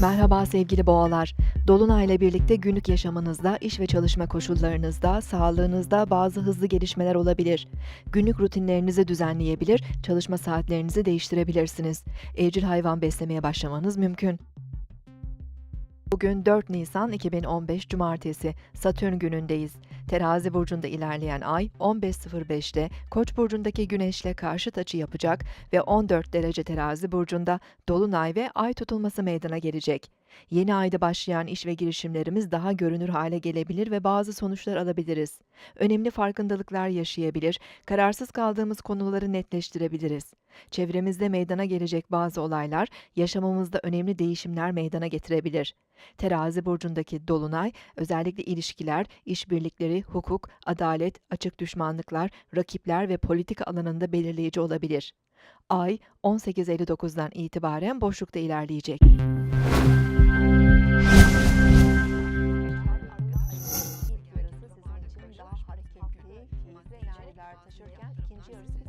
Merhaba sevgili boğalar. Dolunay ile birlikte günlük yaşamınızda, iş ve çalışma koşullarınızda, sağlığınızda bazı hızlı gelişmeler olabilir. Günlük rutinlerinizi düzenleyebilir, çalışma saatlerinizi değiştirebilirsiniz. Evcil hayvan beslemeye başlamanız mümkün. Bugün 4 Nisan 2015 Cumartesi, Satürn günündeyiz. Terazi burcunda ilerleyen ay 15.05'te Koç burcundaki Güneş'le karşıt açı yapacak ve 14 derece Terazi burcunda Dolunay ve Ay tutulması meydana gelecek. Yeni ayda başlayan iş ve girişimlerimiz daha görünür hale gelebilir ve bazı sonuçlar alabiliriz. Önemli farkındalıklar yaşayabilir, kararsız kaldığımız konuları netleştirebiliriz. Çevremizde meydana gelecek bazı olaylar yaşamımızda önemli değişimler meydana getirebilir. Terazi burcundaki dolunay özellikle ilişkiler, işbirlikleri, hukuk, adalet, açık düşmanlıklar, rakipler ve politika alanında belirleyici olabilir. Ay 18.59'dan itibaren boşlukta ilerleyecek. Taşırken ikinci yarısı